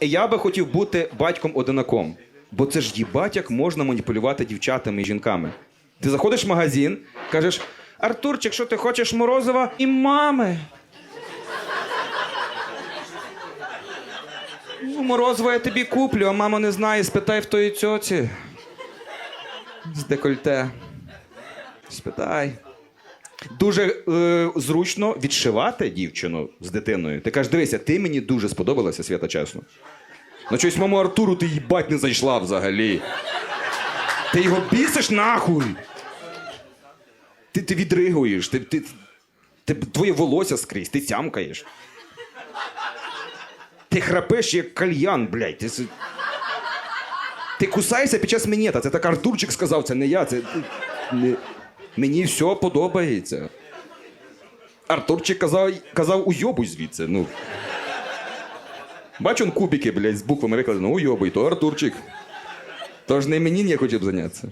Я би хотів бути батьком-одинаком, бо це ж їбать, як можна маніпулювати дівчатами і жінками. Ти заходиш в магазин, кажеш: Артурчик, що ти хочеш морозива і мами. Ну, морозиво я тобі куплю, а мама не знає, спитай в тої цьоці. З декольте. Спитай. Дуже е, зручно відшивати дівчину з дитиною. Ти кажеш, дивися, ти мені дуже сподобалася, свята чесно. Ну щось маму Артуру ти їбать не зайшла взагалі. Ти його бісиш нахуй. Ти, ти відригуєш, ти, ти, ти, твоє волосся скрізь, ти цямкаєш. Ти храпеш як кальян, блядь. Ти, ти кусаєшся під час мінета. Це так Артурчик сказав, це не я. Це, не, мені все подобається. Артурчик казав, казав уйобуй звідси. Ну. Бачу он кубики, блядь, з буквами викладено. Уйобуй, то Артурчик. Тож не мені не хотів зайнятися.